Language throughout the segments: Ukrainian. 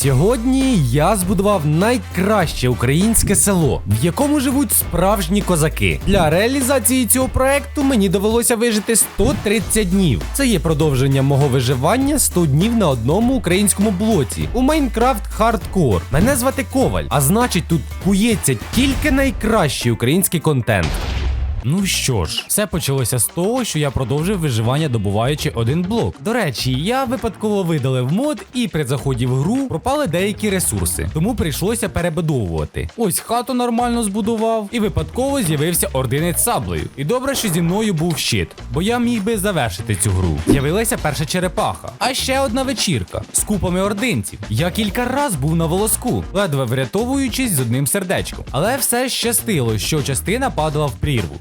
Сьогодні я збудував найкраще українське село, в якому живуть справжні козаки. Для реалізації цього проекту мені довелося вижити 130 днів. Це є продовження мого виживання 100 днів на одному українському блоці у Майнкрафт Хардкор. Мене звати Коваль, а значить тут кується тільки найкращий український контент. Ну що ж, все почалося з того, що я продовжив виживання, добуваючи один блок. До речі, я випадково видалив мод, і при заході в гру пропали деякі ресурси, тому прийшлося перебудовувати. Ось хату нормально збудував, і випадково з'явився ординець саблею. І добре, що зі мною був щит, бо я міг би завершити цю гру. З'явилася перша черепаха, а ще одна вечірка з купами ординців. Я кілька раз був на волоску, ледве врятовуючись з одним сердечком. Але все щастило, що частина падала в прірву.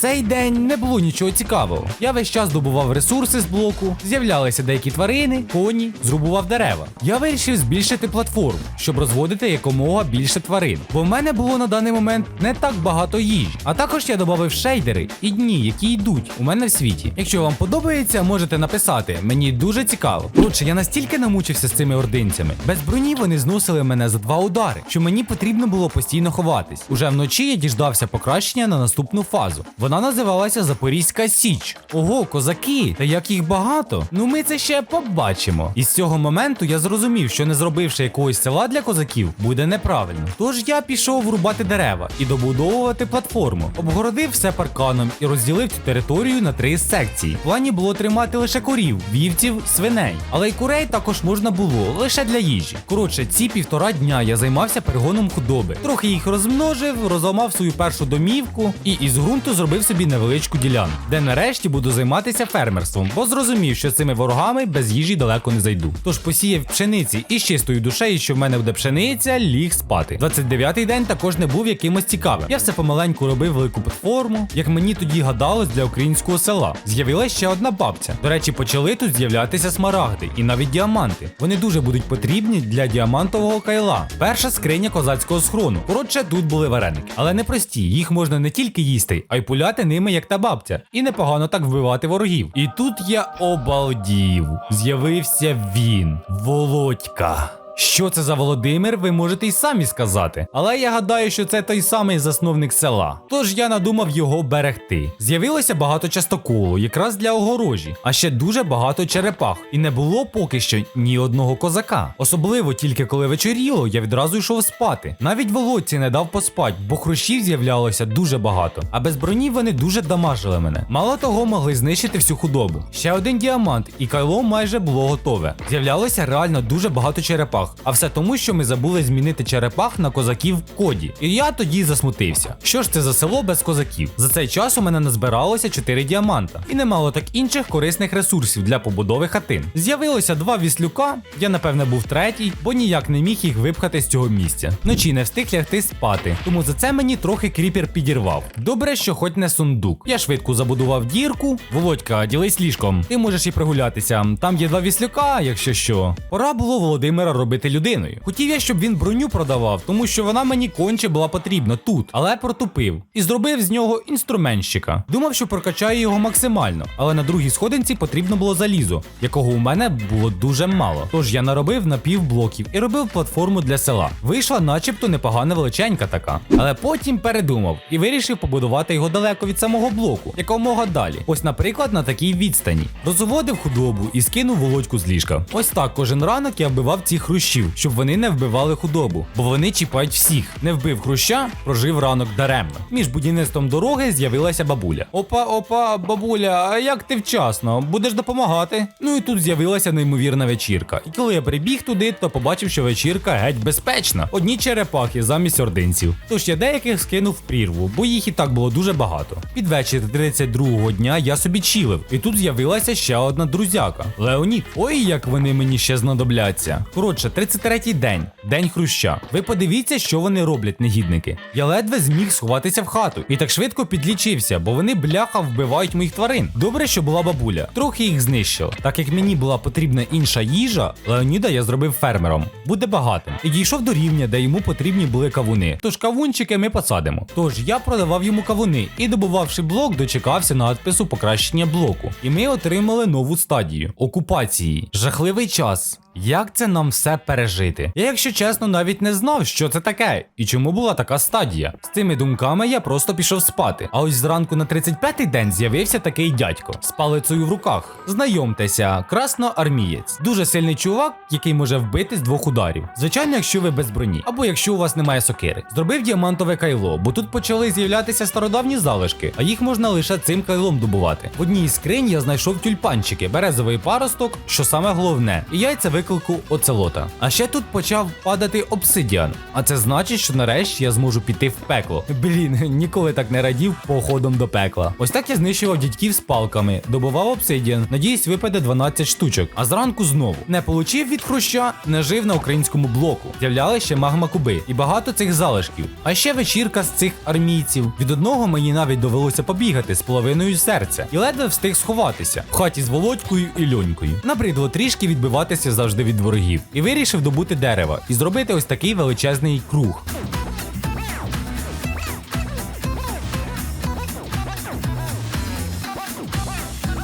Цей день не було нічого цікавого. Я весь час добував ресурси з блоку, з'являлися деякі тварини, коні, зрубував дерева. Я вирішив збільшити платформу, щоб розводити якомога більше тварин. Бо в мене було на даний момент не так багато їжі. А також я додав шейдери і дні, які йдуть у мене в світі. Якщо вам подобається, можете написати. Мені дуже цікаво. Коротше, я настільки намучився з цими ординцями. Без броні вони зносили мене за два удари, що мені потрібно було постійно ховатись. Уже вночі я діждався покращення на наступну фазу. Вона називалася Запорізька Січ. Ого, козаки! Та як їх багато? Ну ми це ще побачимо. І з цього моменту я зрозумів, що не зробивши якогось села для козаків, буде неправильно. Тож я пішов врубати дерева і добудовувати платформу. Обгородив все парканом і розділив цю територію на три секції. В плані було тримати лише корів, вівців, свиней. Але й курей також можна було лише для їжі. Коротше, ці півтора дня я займався перегоном худоби. Трохи їх розмножив, розламав свою першу домівку і із ґрунту зробив собі невеличку ділянку, де нарешті буду займатися фермерством, бо зрозумів, що з цими ворогами без їжі далеко не зайду. Тож посіяв пшениці і з чистою душею, що в мене буде пшениця, ліг спати. 29-й день також не був якимось цікавим. Я все помаленьку робив велику платформу, як мені тоді гадалось для українського села. З'явилася ще одна бабця. До речі, почали тут з'являтися смарагди і навіть діаманти. Вони дуже будуть потрібні для діамантового кайла. Перша скриня козацького схрону. Коротше, тут були вареники, але не прості. Їх можна не тільки їсти, а й пуляти ними як та бабця. І непогано так вбивати ворогів. І тут я обалдів. З'явився він, Володька. Що це за Володимир, ви можете й самі сказати. Але я гадаю, що це той самий засновник села. Тож я надумав його берегти. З'явилося багато частоколу, якраз для огорожі, а ще дуже багато черепах. І не було поки що ні одного козака. Особливо тільки коли вечоріло, я відразу йшов спати. Навіть володці не дав поспать, бо хрущів з'являлося дуже багато. А без броні вони дуже дамажили мене. Мало того, могли знищити всю худобу. Ще один діамант, і кайло майже було готове. З'являлося реально дуже багато черепах. А все тому, що ми забули змінити черепах на козаків в коді. І я тоді засмутився. Що ж це за село без козаків? За цей час у мене назбиралося 4 діаманта, і немало так інших корисних ресурсів для побудови хатин. З'явилося два віслюка, я напевне був третій, бо ніяк не міг їх випхати з цього місця. Вночі не встиг лягти спати, тому за це мені трохи кріпер підірвав. Добре, що хоч не сундук. Я швидко забудував дірку. Володька, ділись ліжком. Ти можеш і прогулятися. Там є два віслюка, якщо що. Пора було Володимира робити людиною. Хотів я, щоб він броню продавав, тому що вона мені конче була потрібна тут, але протупив і зробив з нього інструментщика. Думав, що прокачаю його максимально, але на другій сходинці потрібно було залізо, якого у мене було дуже мало. Тож я наробив на пів блоків і робив платформу для села. Вийшла, начебто, непогана величенька така. Але потім передумав і вирішив побудувати його далеко від самого блоку, якомога далі. Ось, наприклад, на такій відстані. Розводив худобу і скинув володьку з ліжка. Ось так кожен ранок я вбивав ці хрущів, щоб вони не вбивали худобу, бо вони чіпають всіх. Не вбив хруща, прожив ранок даремно. Між будівництвом дороги з'явилася бабуля. Опа, опа, бабуля, а як ти вчасно? Будеш допомагати? Ну і тут з'явилася неймовірна вечірка. І коли я прибіг туди, то побачив, що вечірка геть безпечна. Одні черепахи замість ординців. Тож я деяких скинув в прірву, бо їх і так було дуже багато. Під вечір 32-го дня я собі чилив, і тут з'явилася ще одна друзяка Леонід. Ой, як вони мені ще знадобляться. Коротше, 33-й день, день хруща. Ви подивіться, що вони роблять, негідники. Я ледве зміг сховатися в хату і так швидко підлічився, бо вони бляха вбивають моїх тварин. Добре, що була бабуля. Трохи їх знищила. Так як мені була потрібна інша їжа, Леоніда я зробив фермером. Буде багатим. І дійшов до рівня, де йому потрібні були кавуни. Тож кавунчики ми посадимо. Тож я продавав йому кавуни і, добувавши блок, дочекався надпису покращення блоку. І ми отримали нову стадію окупації. Жахливий час. Як це нам все пережити? Я, якщо чесно, навіть не знав, що це таке і чому була така стадія. З цими думками я просто пішов спати. А ось зранку на 35-й день з'явився такий дядько з палицею в руках. Знайомтеся, красноармієць. Дуже сильний чувак, який може вбити з двох ударів. Звичайно, якщо ви без броні, або якщо у вас немає сокири. Зробив діамантове кайло, бо тут почали з'являтися стародавні залишки, а їх можна лише цим кайлом добувати. В одній із скринь я знайшов тюльпанчики, березовий паросток, що саме головне, і яйця виклику оцелота. А ще тут почав падати обсидіан. А це значить, що нарешті я зможу піти в пекло. Блін, ніколи так не радів походом до пекла. Ось так я знищував дядьків з палками, добував обсидіан. Надіюсь, випаде 12 штучок. А зранку знову не получив від хруща, не жив на українському блоку. З'являли ще магма куби і багато цих залишків. А ще вечірка з цих армійців. Від одного мені навіть довелося побігати з половиною серця і ледве встиг сховатися в хаті з Володькою і Льонькою. Набридло трішки відбиватися завжди від ворогів. І вирішив добути дерево і зробити ось такий величезний круг.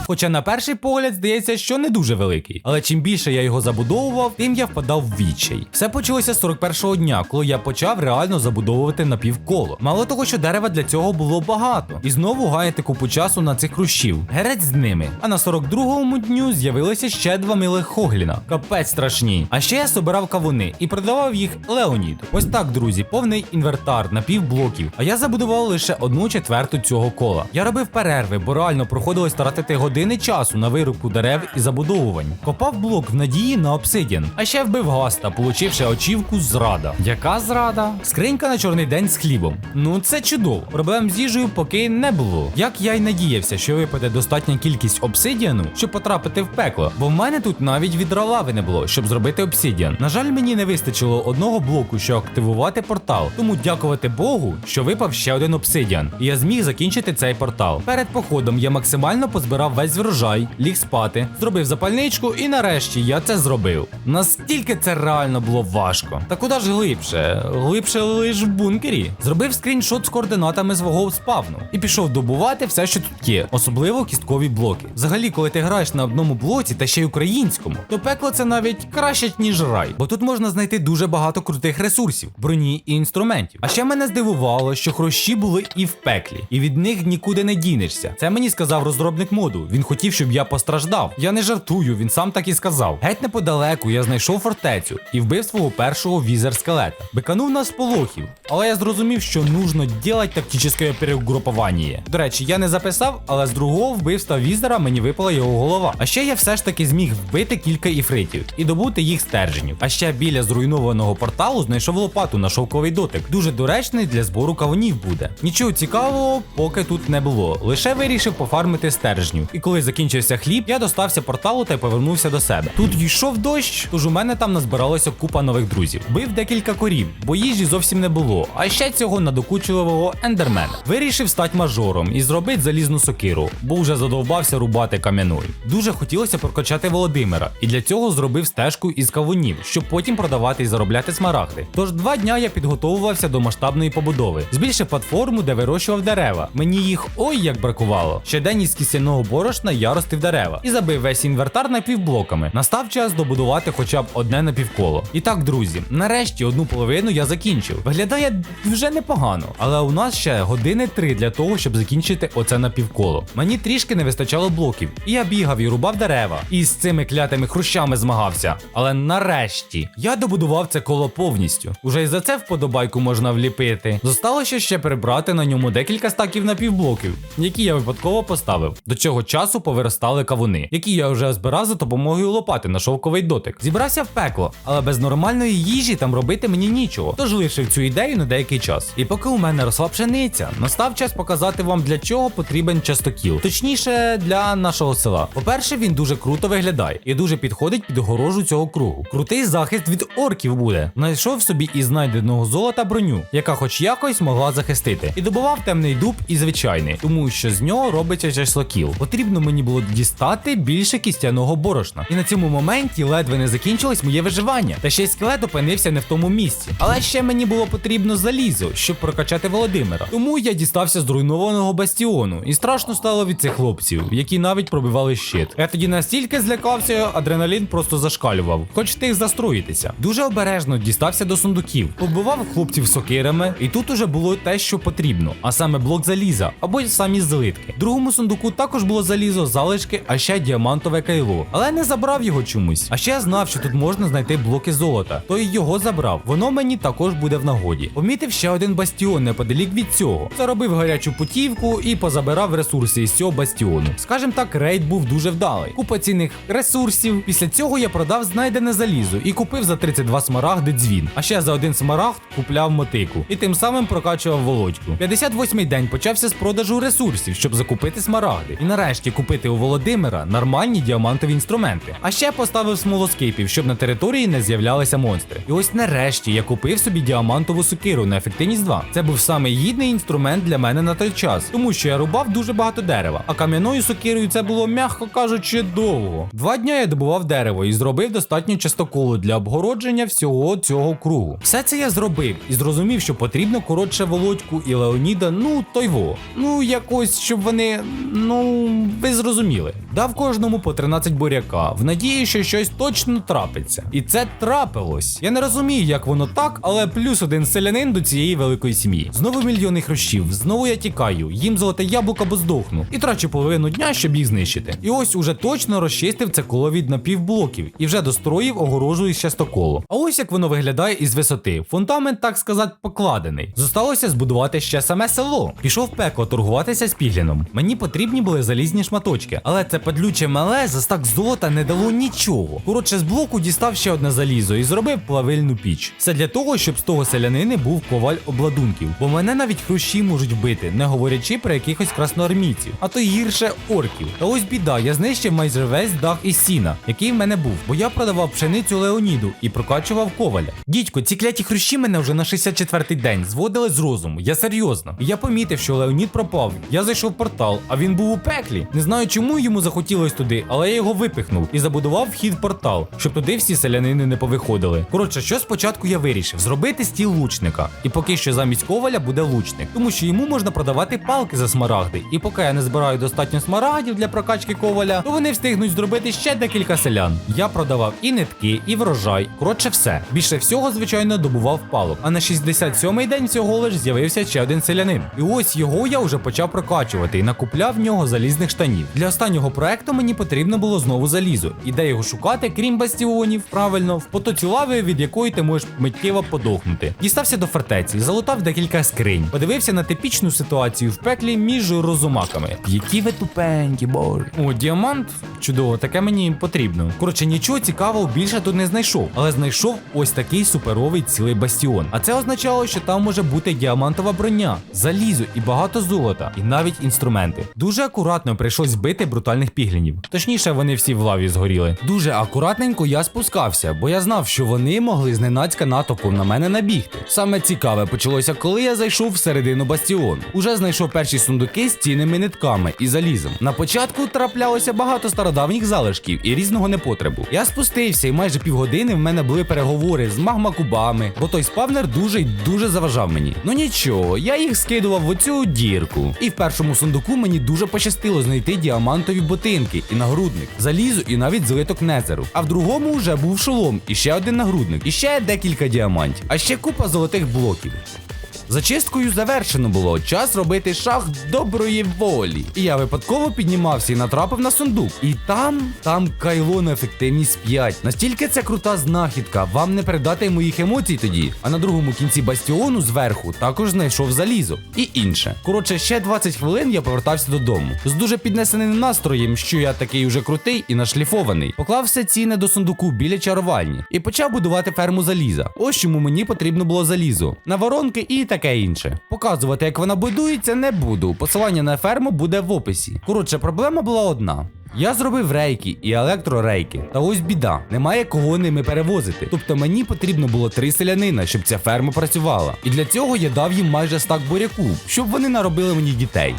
Хоча на перший погляд здається, що не дуже великий. Але чим більше я його забудовував, тим я впадав в відчай. Все почалося з 41-го дня, коли я почав реально забудовувати напівколо. Мало того, що дерева для цього було багато, і знову гаяти купу часу на цих хрущів. Герець з ними. А на 42-му дню з'явилося ще два милих хогліна. Капець страшні. А ще я собирав кавуни і продавав їх Леоніду. Ось так, друзі, повний інвертар напівблоків. А я забудував лише одну четверту цього кола. Я робив перерви, бо реально проходилось тратити години часу на вирубку дерев і забудовувань. Копав блок в надії на обсидіан, а ще вбив гаста, получивши очівку зрада. Яка зрада? Скринька на чорний день з хлібом. Ну це чудово. Проблем з їжею поки не було. Як я й надіявся, що випаде достатня кількість обсидіану, щоб потрапити в пекло, бо в мене тут навіть відра лави не було, щоб зробити обсидіан. На жаль, мені не вистачило одного блоку, щоб активувати портал. Тому дякувати Богу, що випав ще один обсидіан, і я зміг закінчити цей портал. Перед походом я максимально позбирав весь врожай, ліг спати, зробив запальничку, і нарешті я це зробив. Наскільки це реально було важко. Та куди ж глибше? Глибше лиш в бункері. Зробив скріншот з координатами свого спавну і пішов добувати все, що тут є, особливо кісткові блоки. Взагалі, коли ти граєш на одному блоці та ще й українському, то пекло це навіть краще ніж рай, бо тут можна знайти дуже багато крутих ресурсів, броні і інструментів. А ще мене здивувало, що хрощі були і в пеклі, і від них нікуди не дінешся. Це мені сказав розробник моду. Він хотів, щоб я постраждав. Я не жартую, він сам так і сказав. Геть неподалеку я знайшов фортецю і вбив свого першого візер скелета. Биканув на сполохів, але я зрозумів, що нужно ділати тактичне перегруповання. До речі, я не записав, але з другого вбивства візера мені випала його голова. А ще я все ж таки зміг вбити кілька іфритів і добути їх стерженів. А ще біля зруйнованого порталу знайшов лопату на шовковий дотик. Дуже доречний для збору кавунів буде. Нічого цікавого, поки тут не було. Лише вирішив пофармити стержнів. І коли закінчився хліб, я достався порталу та повернувся до себе. Тут йшов дощ, тож у мене там назбиралося купа нових друзів. Бив декілька корів, бо їжі зовсім не було. А ще цього надокучливого ендермена. Вирішив стати мажором і зробити залізну сокиру, бо вже задовбався рубати кам'яною. Дуже хотілося прокачати Володимира, і для цього зробив стежку із кавунів, щоб потім продавати і заробляти смарагди. Тож два дня я підготовувався до масштабної побудови, збільшив платформу, де вирощував дерева. Мені їх ой як бракувало. Ще день із кістяного борошна я ростив дерева і забив весь інвертар напівблоками. Настав час добудувати хоча б одне напівколо. І так, друзі, нарешті одну половину я закінчив. Виглядає вже непогано, але у нас ще години три для того, щоб закінчити оце напівколо. Мені трішки не вистачало блоків, і я бігав і рубав дерева, і з цими клятими хрущами змагався. Але нарешті я добудував це коло повністю. Уже і за це вподобайку можна вліпити. Зосталося ще прибрати на ньому декілька стаків напівблоків, які я випадково поставив. До цього часу часу повиростали кавуни, які я вже збирав за допомогою лопати на шовковий дотик. Зібрався в пекло, але без нормальної їжі там робити мені нічого. Тож лишив цю ідею на деякий час. І поки у мене росла пшениця, настав час показати вам для чого потрібен частокіл. Точніше, для нашого села. По-перше, він дуже круто виглядає і дуже підходить під огорожу цього кругу. Крутий захист від орків буде. Знайшов собі із знайденого золота броню, яка хоч якось могла захистити. І добував темний дуб і звичайний, тому що з нього робиться часлокіл. Потрібно мені було дістати більше кістяного борошна. І на цьому моменті ледве не закінчилось моє виживання. Та ще й скелет опинився не в тому місці. Але ще мені було потрібно залізо, щоб прокачати Володимира. Тому я дістався зруйнованого бастіону, і страшно стало від цих хлопців, які навіть пробивали щит. Я тоді настільки злякався, адреналін просто зашкалював, хоч встиг застроїтися. Дуже обережно дістався до сундуків, побивав хлопців сокирами, і тут уже було те, що потрібно, а саме блок заліза або самі злитки. В другому сундуку також було залізо, залишки, а ще діамантове кайло. Але не забрав його чомусь. А ще знав, що тут можна знайти блоки золота, то й його забрав. Воно мені також буде в нагоді. Помітив ще один бастіон неподалік від цього. Заробив гарячу путівку і позабирав ресурси із цього бастіону. Скажем так, рейд був дуже вдалий. Купа цінних ресурсів. Після цього я продав знайдене залізо і купив за 32 смарагди дзвін. А ще за один смарагд купляв мотику. І тим самим прокачував володьку. 58-й день почався з продажу ресурсів, щоб закупити смарагди. І нарешті купити у Володимира нормальні діамантові інструменти. А ще поставив смолоскипів, щоб на території не з'являлися монстри. І ось нарешті я купив собі діамантову сокиру на ефективність 2. Це був самий гідний інструмент для мене на той час, тому що я рубав дуже багато дерева, а кам'яною сокирою це було, м'яко кажучи, довго. Два дня я добував дерево і зробив достатньо частоколу для обгородження всього цього кругу. Все це я зробив і зрозумів, що потрібно коротше Володьку і Леоніда, ну той во. Ну якось, щоб вони, ну ви зрозуміли. Дав кожному по 13 буряка, в надії, що щось точно трапиться. І це трапилось. Я не розумію, як воно так, але плюс один селянин до цієї великої сім'ї. Знову мільйони хрущів, знову я тікаю, їм золоте яблуко або здохну. І трачу половину дня, щоб їх знищити. І ось уже точно розчистив це коло від напівблоків і вже достроїв огорожу із частоколу. А ось як воно виглядає із висоти. Фундамент, так сказати, покладений. Зосталося збудувати ще саме село. Пішов пекло торгуватися з Пігліном. Мені потрібні були залізні шматочки, але це падлюче мале за стак золота не дало нічого. Коротше, з блоку дістав ще одне залізо і зробив плавильну піч. Все для того, щоб з того селянини був коваль обладунків, бо мене навіть хрущі можуть вбити, не говорячи про якихось красноармійців, а то гірше орків. Та ось біда, я знищив майже весь дах із сіна, який в мене був, бо я продавав пшеницю Леоніду і прокачував коваля. Дідько, ці кляті хрущі мене вже на 64-й день зводили з розуму. Я серйозно. І я помітив, що Леонід пропав. Я зайшов в портал, а він був у пеклі. Не знаю, чому йому захотілось туди, але я його випихнув і забудував вхід в портал, щоб туди всі селянини не повиходили. Коротше, що спочатку я вирішив зробити стіл лучника. І поки що замість коваля буде лучник, тому що йому можна продавати палки за смарагди. І поки я не збираю достатньо смарагдів для прокачки коваля, то вони встигнуть зробити ще декілька селян. Я продавав і нитки, і врожай. Коротше, все. Більше всього, звичайно, добував палок. А на 67-й день всього лиш з'явився ще один селянин. І ось його я вже почав прокачувати і накупляв в нього залізних штанів. Для останнього проекту мені потрібно було знову залізо. І де його шукати, крім бастіонів, правильно, в потоці лави, від якої ти можеш миттєво подохнути. Дістався до фортеці, залутав декілька скринь, подивився на типічну ситуацію в пеклі між розумаками. Які ви тупенькі, боже. О, діамант. Чудово, таке мені потрібно. Коротше, нічого цікавого більше тут не знайшов, але знайшов ось такий суперовий цілий бастіон. А це означало, що там може бути діамантова броня, залізо і багато золота, і навіть інструменти. Дуже акуратно прийшлось бити брутальних піглінів. Точніше, вони всі в лаві згоріли. Дуже акуратненько я спускався, бо я знав, що вони могли зненацька натовпом на мене набігти. Саме цікаве почалося, коли я зайшов всередину бастіону. Уже знайшов перші сундуки з цінними нитками і залізом. На початку траплялося багато стародавніх залишків і різного непотребу. Я спустився, і майже півгодини в мене були переговори з магмакубами, бо той спавнер дуже й дуже заважав мені. Ну нічого, я їх скидував в оцю дірку. І в першому сундуку мені дуже пощастило знайти діамантові ботинки і нагрудник, залізо і навіть злиток незеру. А в другому вже був шолом і ще один нагрудник, і ще декілька діамантів, а ще купа золотих блоків. Зачисткою завершено було. Час робити шаг доброї волі. І я випадково піднімався і натрапив на сундук. І там, там кайло на ефективність 5. Настільки це крута знахідка, вам не передати моїх емоцій тоді. А на другому кінці бастіону зверху також знайшов залізо і інше. Коротше, ще 20 хвилин я повертався додому з дуже піднесеним настроєм, що я такий уже крутий і нашліфований. Поклав все цінне до сундуку біля чарувальні і почав будувати ферму заліза. Ось чому мені потрібно було залізо, на воронки і таке інше. Показувати, як вона будується, не буду. Посилання на ферму буде в описі. Коротше, проблема була одна. Я зробив рейки і електрорейки. Та ось біда, немає кого ними перевозити. Тобто мені потрібно було три селянина, щоб ця ферма працювала. І для цього я дав їм майже стак буряку, щоб вони наробили мені дітей.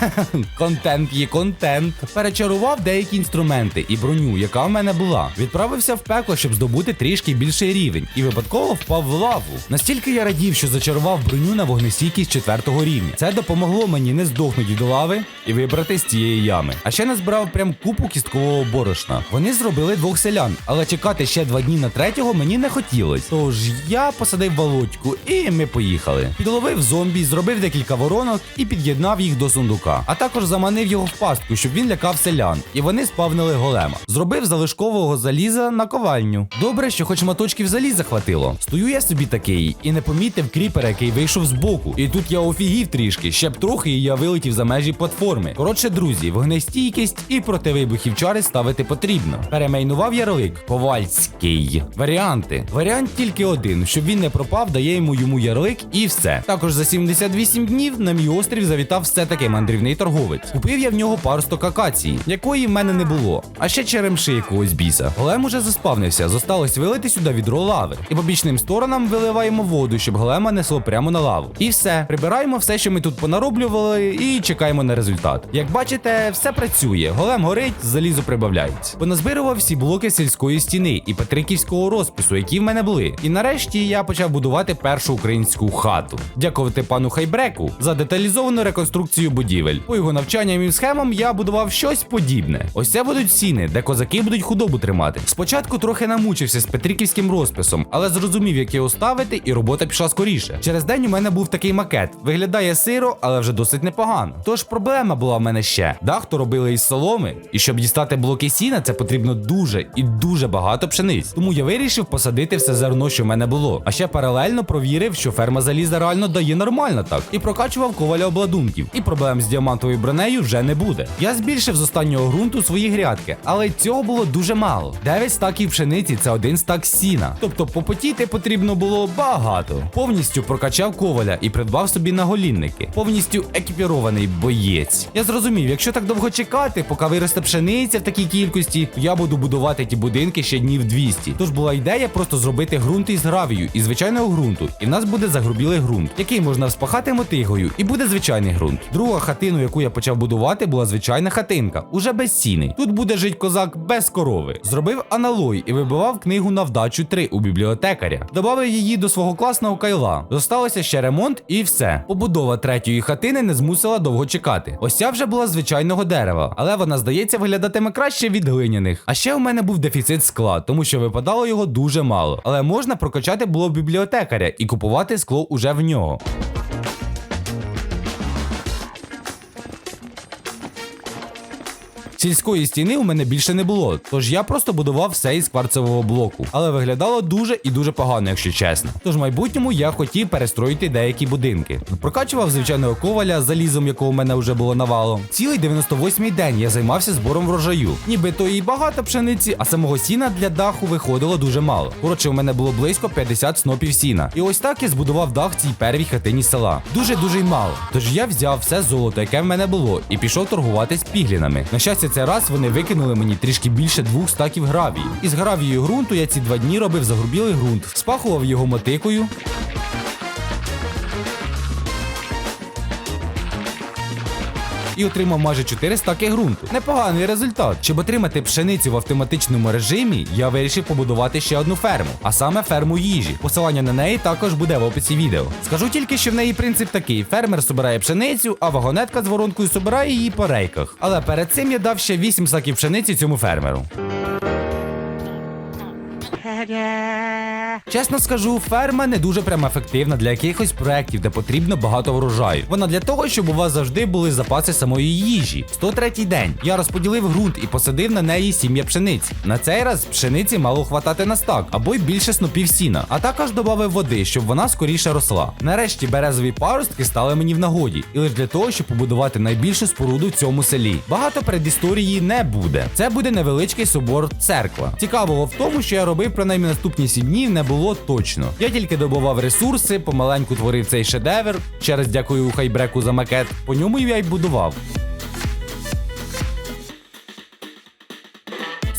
контент є контент. Перечарував деякі інструменти і броню, яка в мене була. Відправився в пекло, щоб здобути трішки більший рівень, і випадково впав в лаву. Настільки я радів, що зачарував броню на вогнестійкість четвертого рівня. Це допомогло мені не здохнути до лави і вибрати з цієї ями. А ще назбирав прям купу кісткового борошна. Вони зробили двох селян, але чекати ще два дні на третього мені не хотілось. Тож я посадив володьку і ми поїхали. Підловив зомбі, зробив декілька воронок і під'єднав їх до сундука. А також заманив його в пастку, щоб він лякав селян, і вони спавнили голема. Зробив залишкового заліза на ковальню. Добре, що хоч моточків заліза хватило. Стою я собі такий і не помітив кріпера, який вийшов з боку. І тут я офігів трішки, ще б трохи, і я вилетів за межі платформи. Коротше, друзі, вогнестійкість і противибухів чари ставити потрібно. Перемейнував ярлик Ковальський. Варіанти. Варіант тільки один, щоб він не пропав, даємо йому ярлик і все. Також за 78 днів на мій острів завітав все таки мандрівний торговець. Купив я в нього пару сток акації, якої в мене не було. А ще черемши якогось біса. Голем уже заспавнився, зосталось вилити сюди відро лави. І по бічним сторонам виливаємо воду, щоб голема несло прямо на лаву. І все. Прибираємо все, що ми тут понароблювали, і чекаємо на результат. Як бачите, все працює. Голем горить, залізо прибавляється. Поназбирував всі блоки сільської стіни і петриківського розпису, які в мене були. І нарешті я почав будувати першу українську хату. Дякувати пану Хайбреку за деталізовану реконструкцію будівель. По його навчанням і схемам я будував щось подібне. Ось це будуть сіни, де козаки будуть худобу тримати. Спочатку трохи намучився з петриківським розписом, але зрозумів, як його ставити, і робота пішла скоріше. Через день у мене був такий макет. Виглядає сиро, але вже досить непогано. Тож проблема була в мене ще. Дах то робили із соломи, і щоб дістати блоки сіна, це потрібно дуже і дуже багато пшениць. Тому я вирішив посадити все зерно, що в мене було. А ще паралельно провірив, що ферма заліза реально дає нормально так, і прокачував коваля обладунків. І проблем з діамантовою бронею вже не буде. Я збільшив з останнього ґрунту свої грядки, але цього було дуже мало. 9 стаків пшениці це один стак сіна. Тобто попотіти потрібно було багато. Повністю прокачав коваля і придбав собі наголінники. Повністю екіпірований боєць. Я зрозумів, якщо так довго чекати, поки виросте пшениця в такій кількості, я буду будувати ті будинки ще днів 200. Тож була ідея просто зробити ґрунт із гравію і звичайного ґрунту. І в нас буде загрубілий ґрунт, який можна вспахати мотигою, і буде звичайний ґрунт. Друга хатину, яку я почав будувати, була звичайна хатинка, уже без сіни. Тут буде жить козак без корови. Зробив аналой і вибивав книгу на вдачу 3 у бібліотекаря. Добавив її до свого класного кайла. Зосталося ще ремонт і все. Побудова третьої хатини не змусила довго чекати. Ось ця вже була звичайного дерева, але вона, здається, виглядатиме краще від глиняних. А ще у мене був дефіцит скла, тому що випадало його дуже мало. Але можна прокачати було бібліотекаря і купувати скло уже в нього. Сільської стіни у мене більше не було, тож я просто будував все із кварцевого блоку. Але виглядало дуже і дуже погано, якщо чесно. Тож в майбутньому я хотів перестроїти деякі будинки. Прокачував звичайного коваля, залізом якого в мене вже було навалом. Цілий 98-й день я займався збором врожаю. Ніби то і багато пшениці, а самого сіна для даху виходило дуже мало. Коротше, у мене було близько 50 снопів сіна. І ось так я збудував дах цій первій хатині села. Дуже дуже й мало. Тож я взяв все золото, яке в мене було, і пішов торгувати з піглінами. На щастя, цей раз вони викинули мені трішки більше двох стаків гравії. Із гравією ґрунту я ці два дні робив загрубілий ґрунт, спахував його мотикою. І отримав майже 4 стаки ґрунту. Непоганий результат. Щоб отримати пшеницю в автоматичному режимі, я вирішив побудувати ще одну ферму, а саме ферму їжі. Посилання на неї також буде в описі відео. Скажу тільки, що в неї принцип такий: фермер собирає пшеницю, а вагонетка з воронкою собирає її по рейках. Але перед цим я дав ще 8 стаків пшениці цьому фермеру. Чесно скажу, ферма не дуже прям ефективна для якихось проєктів, де потрібно багато врожаю. Вона для того, щоб у вас завжди були запаси самої їжі. 103-й день. Я розподілив ґрунт і посадив на неї сім'я пшениці. На цей раз пшениці мало хватати на стак або й більше снопів сіна, а також додав води, щоб вона скоріше росла. Нарешті березові паростки стали мені в нагоді, і лише для того, щоб побудувати найбільшу споруду в цьому селі. Багато предісторії не буде. Це буде невеличкий собор церква. Цікавого в тому, що я робив принаймні наступні 7 днів, не було точно. Я тільки добував ресурси, помаленьку творив цей шедевр. Ще раз дякую Хайбреку за макет. По ньому я й будував.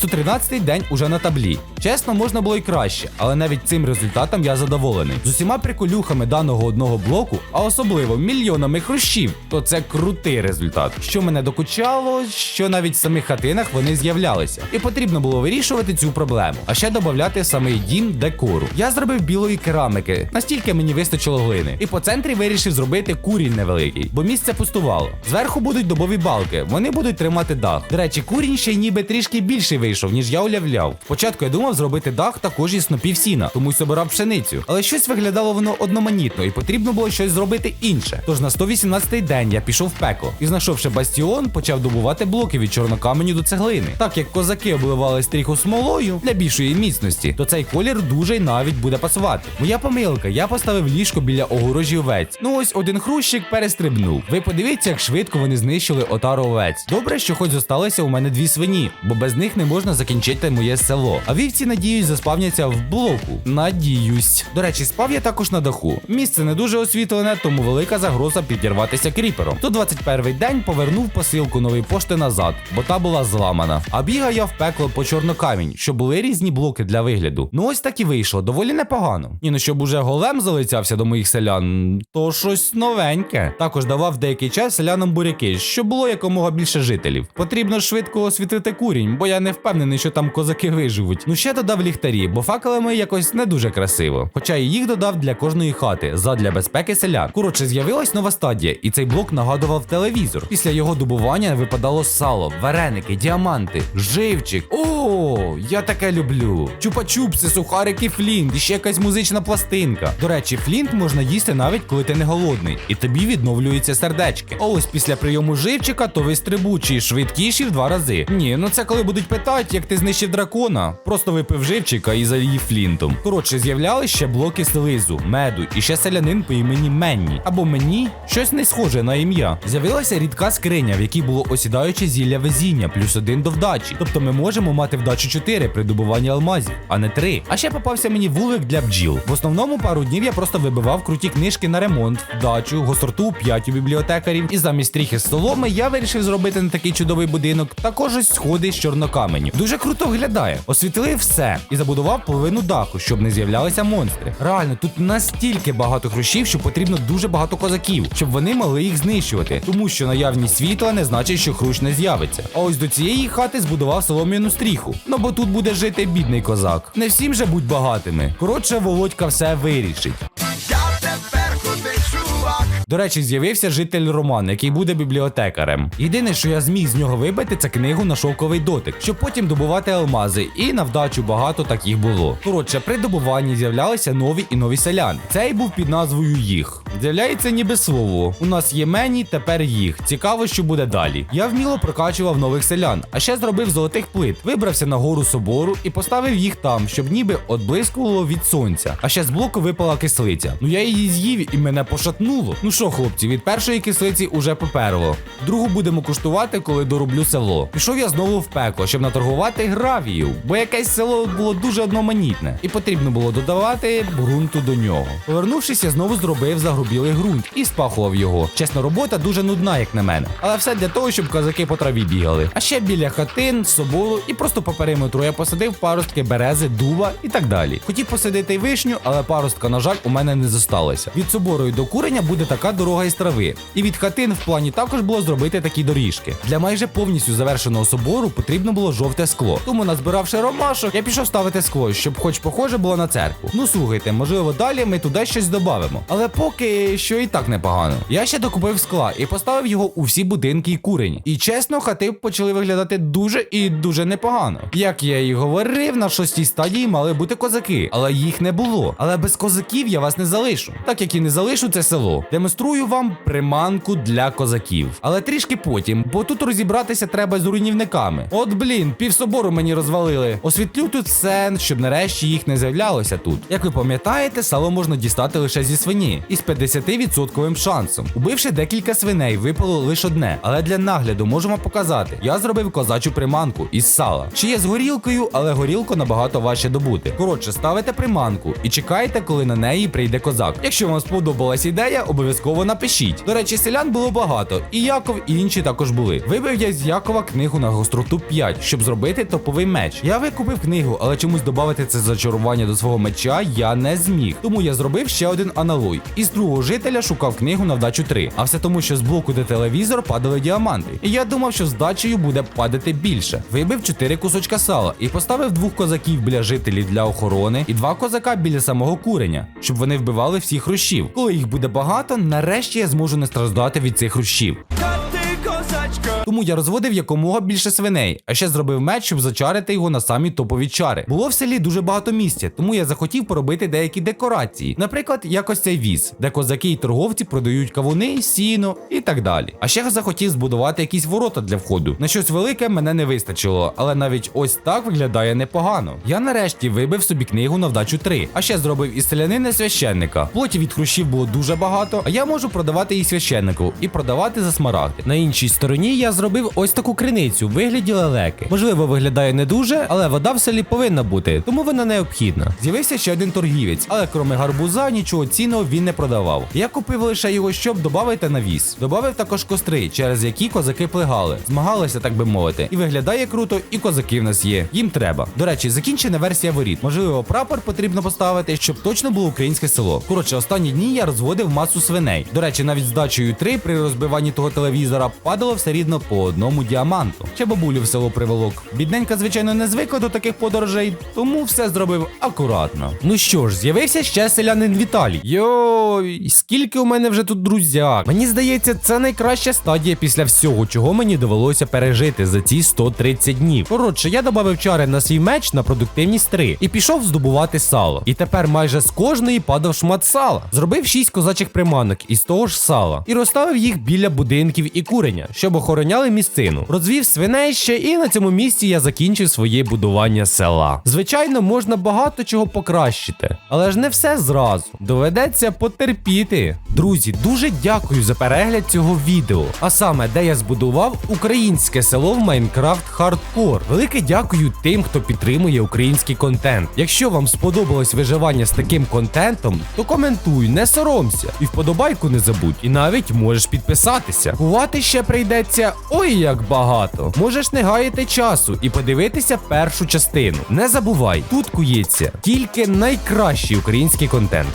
113-й день уже на таблі. Чесно, можна було й краще, але навіть цим результатом я задоволений. З усіма приколюхами даного одного блоку, а особливо мільйонами хрущів, то це крутий результат. Що мене докучало, що навіть в самих хатинах вони з'являлися, і потрібно було вирішувати цю проблему, а ще додати самий дім декору. Я зробив білої керамики, настільки мені вистачило глини, і по центрі вирішив зробити курінь невеликий, бо місце пустувало. Зверху будуть добові балки, вони будуть тримати дах. До речі, курінь ще ніби трішки більший вийшов, ніж я уявляв. Спочатку я думав зробити дах також із снопів сіна, тому й собирав пшеницю. Але щось виглядало воно одноманітно, і потрібно було щось зробити інше. Тож на 118-й день я пішов в пекло і, знайшовши бастіон, почав добувати блоки від чорнокаменю до цеглини. Так як козаки обливали стріху смолою для більшої міцності, то цей колір дуже й навіть буде пасувати. Моя помилка, я поставив ліжко біля огорожі овець. Ну ось один хрущик перестрибнув. Ви подивіться, як швидко вони знищили отару овець. Добре, що хоч зосталося у мене дві свині, бо без них не можна закінчити моє село. А вівці, надіюсь, заспавняться в блоку. Надіюсь. До речі, спав я також на даху. Місце не дуже освітлене, тому велика загроза підірватися кріпером. То 21 день повернув посилку нової пошти назад, бо та була зламана. А бігав я в пекло по чорнокамінь, щоб були різні блоки для вигляду. Ну ось так і вийшло, доволі непогано. Ні, ну щоб уже голем залицявся до моїх селян, то щось новеньке. Також давав деякий час селянам буряки, щоб було якомога більше жителів. Потрібно швидко освітити курінь, бо я не впевнений, що там козаки виживуть. Ну ще додав ліхтарі, бо факелами якось не дуже красиво. Хоча і їх додав для кожної хати, задля безпеки селян. Коротше, з'явилась нова стадія, і цей блок нагадував телевізор. Після його добування випадало сало, вареники, діаманти, живчик. О, я таке люблю. Чупа-чупси, сухарики, флінт, і ще якась музична пластинка. До речі, флінт можна їсти навіть коли ти не голодний, і тобі відновлюються сердечки. Ось після прийому живчика, то ви стрибучі, швидкіші в два рази. Ні, ну це коли будуть питати, як ти знищив дракона. Просто випив живчика і заїв флінтом. Коротше, з'являлись ще блоки слизу, меду і ще селянин по імені Менні. Або мені щось не схоже на ім'я. З'явилася рідка скриня, в якій було осідаюче зілля везіння, плюс один до вдачі. Тобто ми можемо мати вдачу 4 при добуванні алмазів, а не 3. А ще попався мені вулик для бджіл. В основному пару днів я просто вибивав круті книжки на ремонт, вдачу, гостроту 5 у бібліотекарів. І замість стріхи з соломи я вирішив зробити не такий чудовий будинок, також ось сходи з чорнокаменю. Дуже круто виглядає. Освітлив все і забудував половину даху, щоб не з'являлися монстри. Реально, тут настільки багато хрущів, що потрібно дуже багато козаків, щоб вони могли їх знищувати. Тому що наявність світла не значить, що хрущ не з'явиться. А ось до цієї хати збудував солом'яну стріху. Ну бо тут буде жити бідний козак. Не всім же будь багатими. Коротше, Володька все вирішить. До речі, з'явився житель Роман, який буде бібліотекарем. Єдине, що я зміг з нього вибити, це книгу на шовковий дотик, щоб потім добувати алмази, і на вдачу багато таких було. Коротше, при добуванні з'являлися нові і нові селяни. Цей був під назвою їх. З'являється ніби слово. У нас є мені, тепер їх. Цікаво, що буде далі. Я вміло прокачував нових селян, а ще зробив золотих плит. Вибрався на гору собору і поставив їх там, щоб ніби отблискувало від сонця. А ще з блоку випала кислиця. Ну я її з'їв і мене пошатнуло. Ну що, хлопці, від першої кислиці уже поперло. Другу будемо куштувати, коли дороблю село. Пішов я знову в пекло, щоб наторгувати гравію, бо якесь село було дуже одноманітне, і потрібно було додавати ґрунту до нього. Повернувшись, я знову зробив загрубілий ґрунт і спахував його. Чесно, робота дуже нудна, як на мене. Але все для того, щоб козаки по траві бігали. А ще біля хатин, собору і просто по периметру я посадив паростки берези, дуба і так далі. Хотів посадити вишню, але паростка, на жаль, у мене не зосталося. Від собору до курення буде така дорога із трави. І від хатин в плані також було зробити такі доріжки. Для майже повністю завершеного собору потрібно було жовте скло. Тому, назбиравши ромашок, я пішов ставити скло, щоб хоч похоже було на церкву. Ну слухайте, можливо, далі ми туди щось додамо. Але поки поки що і так непогано. Я ще докупив скла і поставив його у всі будинки і курені. І чесно, хати почали виглядати дуже і дуже непогано. Як я і говорив, на шостій стадії мали бути козаки, але їх не було. Але без козаків я вас не залишу. Так як і не залишу це село. Демонструю вам приманку для козаків. Але трішки потім, бо тут розібратися треба з руйнівниками. От блін, півсобору мені розвалили. Освітлю тут сен, щоб нарешті їх не з'являлося тут. Як ви пам'ятаєте, сало можна дістати лише зі свині із 50% шансом. Убивши декілька свиней, випало лише одне. Але для нагляду можемо показати. Я зробив козачу приманку із сала. Чи є з горілкою, але горілку набагато важче добути. Коротше, ставите приманку і чекайте, коли на неї прийде козак. Якщо вам сподобалась ідея, обов'язково напишіть. До речі, селян було багато, і Яков, і інші також були. Вибив я з Якова книгу на гостроту 5, щоб зробити топовий меч. Я викупив книгу, але чомусь додати це зачарування до свого меча я не зміг. Тому я зробив ще один аналой. Із другого жителя шукав книгу на вдачу 3. А все тому, що з блоку, де телевізор, падали діаманти. І я думав, що з дачею буде падати більше. Вибив 4 кусочка сала і поставив двох козаків біля жителів для охорони і два козака біля самого куреня, щоб вони вбивали всіх хрущів. Коли їх буде багато, нарешті я зможу не страждати від цих хрущів. Тому я розводив якомога більше свиней, а ще зробив меч, щоб зачарити його на самі топові чари. Було в селі дуже багато місця, тому я захотів поробити деякі декорації. Наприклад, якось цей віз, де козаки і торговці продають кавуни, сіно і так далі. А ще захотів збудувати якісь ворота для входу. На щось велике мене не вистачило, але навіть ось так виглядає непогано. Я нарешті вибив собі книгу на вдачу 3, а ще зробив із селянина священника. Плоті від хрущів було дуже багато, а я можу продавати її священнику і продавати за смарагди. На іншій стороні я зробив ось таку криницю в вигляді лелеки. Можливо, виглядає не дуже, але вода в селі повинна бути, тому вона необхідна. З'явився ще один торгівець, але крім гарбуза, нічого цінного він не продавав. Я купив лише його, щоб додати на віз. Добавив також костри, через які козаки плигали, змагалися, так би мовити. І виглядає круто, і козаки в нас є. Їм треба. До речі, закінчена версія воріт. Можливо, прапор потрібно поставити, щоб точно було українське село. Коротше, останні дні я розводив масу свиней. До речі, навіть з дачею 3 при розбиванні того телевізора падало все рідно по одному діаманту. Ще бабулю в село приволок. Бідненька, звичайно, не звикла до таких подорожей, тому все зробив акуратно. Ну що ж, з'явився ще селянин Віталій. Йой, скільки у мене вже тут друзяк. Мені здається, це найкраща стадія після всього, чого мені довелося пережити за ці 130 днів. Коротше, я додав чари на свій меч на продуктивність 3 і пішов здобувати сало. І тепер майже з кожної падав шмат сала. Зробив 6 козачих приманок із того ж сала і розставив їх біля будинків і куреня, щоб охороняли місцину. Розвів свиней ще, і на цьому місці я закінчив своє будування села. Звичайно, можна багато чого покращити, але ж не все зразу. Доведеться потерпіти. Друзі, дуже дякую за перегляд цього відео. А саме, де я збудував українське село в Майнкрафт Хардкор. Велике дякую тим, хто підтримує український контент. Якщо вам сподобалось виживання з таким контентом, то коментуй, не соромся. І вподобайку не забудь. І навіть можеш підписатися. Кувати ще прийдеться ой як багато. Можеш не гаяти часу і подивитися першу частину. Не забувай, тут кується тільки найкращий український контент.